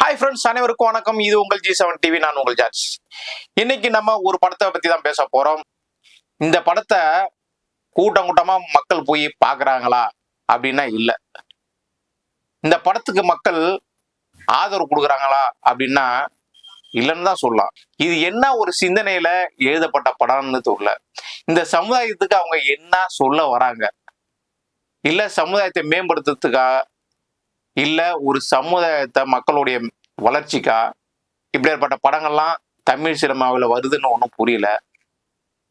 Hi friends அனைவருக்கும் வணக்கம். இது உங்கள் ஜி செவன் டிவி நான் உங்கள் ஜார்ஜ் இன்னைக்கு நம்ம ஒரு படத்தை பத்தி தான் பேச போறோம். இந்த படத்தை கூட்டம் கூட்டமா மக்கள் போய் பாக்குறாங்களா அப்படின்னா இல்ல. இந்த படத்துக்கு மக்கள் ஆதரவு கொடுக்குறாங்களா அப்படின்னா இல்லைன்னு தான் சொல்லலாம். இது என்ன ஒரு சிந்தனையில எழுதப்பட்ட படம்னு தெரியல. இந்த சமுதாயத்துக்கு அவங்க என்ன சொல்ல வராங்க? இல்ல சமுதாயத்தை மேம்படுத்துறதுக்கா இல்லை ஒரு சமுதாயத்தை மக்களுடைய வளர்ச்சிக்கா இப்படிப்பட்ட படங்கள்லாம் தமிழ் சினிமாவில் வருதுன்னு ஒன்றும் புரியல.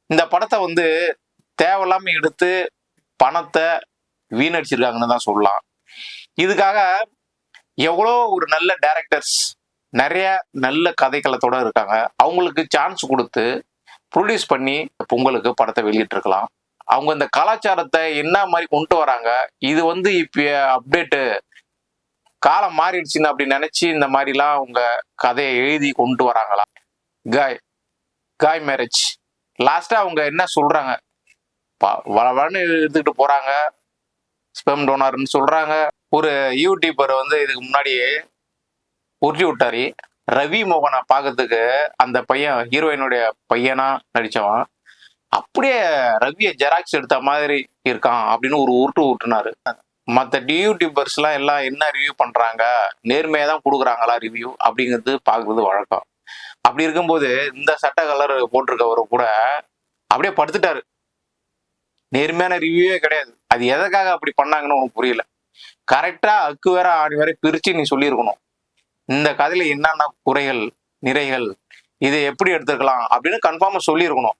இந்த படத்தை வந்து தேவையில்லாமல் எடுத்து பணத்தை வீணடிச்சிருக்காங்கன்னு தான் சொல்லலாம். இதுக்காக எவ்வளோ ஒரு நல்ல டேரக்டர்ஸ் நிறைய நல்ல கதைக்களத்தோட இருக்காங்க. அவங்களுக்கு சான்ஸ் கொடுத்து ப்ரொடியூஸ் பண்ணி பொங்கலுக்கு படத்தை வெளியிட்டிருக்கலாம். அவங்க இந்த கலாச்சாரத்தை என்ன மாதிரி கொண்டு வராங்க இது வந்து இப்போ அப்டேட்டு காலம் மாறிடுச்சுன்னு அப்படி நினைச்சு இந்த மாதிரிலாம் அவங்க கதையை எழுதி கொண்டு வராங்களா? காய் காய் மேரேஜ் லாஸ்டா அவங்க என்ன சொல்றாங்க? ப- எடுத்துக்கிட்டு போறாங்க. ஸ்பெம் டோனர்னு சொல்றாங்க. ஒரு யூடியூபர் வந்து இதுக்கு முன்னாடியே உருட்டி விட்டாரு. ரவி மோகனை பார்க்கறதுக்கு அந்த பையன் ஹீரோயினுடைய பையனா நடிச்சவன். அப்படியே ரவியை ஜெராக்ஸ் எடுத்த மாதிரி இருக்கான் அப்படின்னு ஒரு உருட்டு விட்டுனாரு மற்ற யூடியூபர்ஸ்லாம் எல்லாம் என்ன ரிவ்யூ பண்றாங்க? நேர்மையாக தான் கொடுக்குறாங்களா ரிவ்யூ அப்படிங்கிறது பார்க்குறது வழக்கம். அப்படி இருக்கும்போது இந்த சட்ட கலர் போட்டிருக்கவரு கூட அப்படியே படுத்துட்டாரு. நேர்மையான ரிவ்யூவே கிடையாது. அது எதற்காக அப்படி பண்ணாங்கன்னு உனக்கு புரியல. கரெக்டா அக்கு வேற ஆணி வேற பிரித்து நீ சொல்லியிருக்கணும். இந்த கதையில என்னென்ன குறைகள் நிறைகள் இதை எப்படி எடுத்துக்கலாம் அப்படின்னு கன்ஃபார்மாக சொல்லியிருக்கணும்.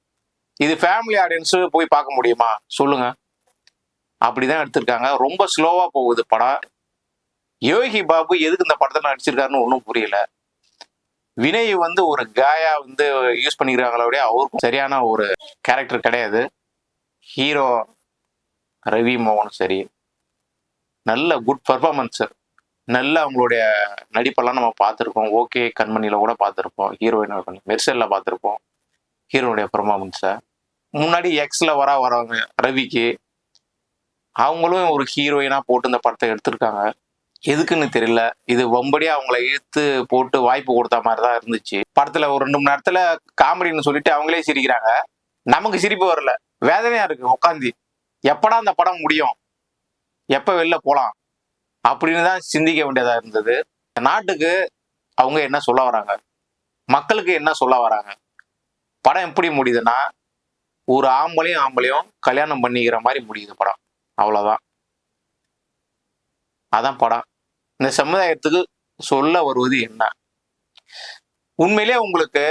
இது ஃபேமிலி ஆடியன்ஸு போய் பார்க்க முடியுமா? சொல்லுங்கள் அப்படிதான் எடுத்திருக்காங்க. ரொம்ப ஸ்லோவா போகுது படம். யோகி பாபு எதுக்கு இந்த படத்துல நடிச்சிருக்காருன்னு ஒன்றும் புரியல. வினய் வந்து ஒரு காயா வந்து யூஸ் பண்ணிக்கிறாங்களே அவருக்கும் சரியான ஒரு கேரக்டர் கிடையாது. ஹீரோ ரவி மோகனும் சரி. நல்ல குட் பர்ஃபார்மன்ஸ் நல்ல அவங்களுடைய நடிப்பெல்லாம் நம்ம பார்த்துருக்கோம். ஓகே கண்மணியில் கூட பார்த்துருப்போம். ஹீரோயின் மெர்சலில் பார்த்துருப்போம். ஹீரோனுடைய பர்ஃபார்மன்ஸை முன்னாடி எக்ஸில் வர வரவங்க ரவிக்கு. அவங்களும் ஒரு ஹீரோயினாக போட்டு இந்த படத்தை எடுத்திருக்காங்க. எதுக்குன்னு தெரியல. இது வம்படியா அவங்கள இழுத்து போட்டு வாய்ப்பு கொடுத்த மாதிரி தான் இருந்துச்சு. படத்துல ஒரு ரெண்டு மணி நேரத்துல காமெடின்னு சொல்லிட்டு அவங்களே சிரிக்கிறாங்க. நமக்கு சிரிப்பு வரல. வேதனையா இருக்கு உட்காந்து எப்படா அந்த படம் முடியும்? எப்ப வெளில போலாம்? அப்படின்னு தான் சிந்திக்க வேண்டியதா இருந்தது. நாட்டுக்கு அவங்க என்ன சொல்ல வராங்க? மக்களுக்கு என்ன சொல்ல வராங்க? படம் எப்படி முடியுதுன்னா ஒரு ஆம்பளையும் ஆம்பளையும் கல்யாணம் பண்ணிக்கிற மாதிரி முடியுது படம். அவ்வளோதான் அதான் படம். இந்த சமுதாயத்துக்கு சொல்ல வருவது என்ன? உண்மையிலே உங்களுக்கு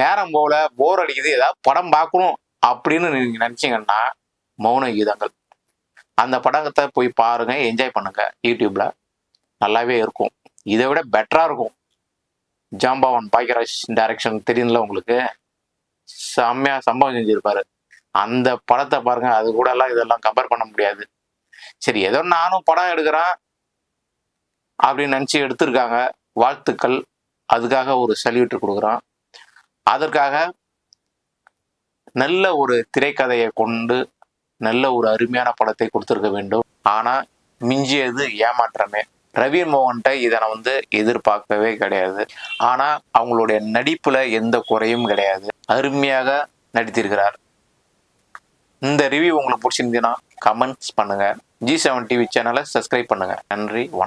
நேரம் போல போர் அடிக்குது ஏதாவது படம் பார்க்கணும் அப்படின்னு நீங்க நினைச்சீங்கன்னா மௌன கீதங்கள். அந்த படத்தை போய் பாருங்க என்ஜாய் பண்ணுங்க. யூடியூப்ல நல்லாவே இருக்கும். இதை விட பெட்டரா இருக்கும். ஜாம்பவன் பாக்கியராஜ் டைரக்ஷன் தெரியுதுல உங்களுக்கு? செம்மையா சம்பவம் செஞ்சிருப்பாரு. அந்த படத்தை பாருங்க அது கூட எல்லாம் இதெல்லாம் கம்பேர் பண்ண முடியாது. சரி ஏதோ நானும் படம் எடுக்கிறேன் அப்படின்னு நினச்சி எடுத்திருக்காங்க. வாழ்த்துக்கள். அதுக்காக ஒரு சல்யூட் கொடுக்குறோம். அதற்காக நல்ல ஒரு திரைக்கதையை கொண்டு நல்ல ஒரு அருமையான படத்தை கொடுத்துருக்க வேண்டும். ஆனா மிஞ்சியது ஏமாற்றமே. ரவி மோகன்கிட்ட இதை நான் வந்து எதிர்பார்க்கவே கிடையாது. ஆனா அவங்களுடைய நடிப்புல எந்த குறையும் கிடையாது. அருமையாக நடித்திருக்கிறார். இந்த ரிவ்யூ உங்களுக்கு பிடிச்சிருந்தீங்கன்னா கமெண்ட்ஸ் பண்ணுங்க. ஜி செவன் டிவி சேனலை சப்ஸ்கிரைப் பண்ணுங்க. நன்றி வணக்கம்.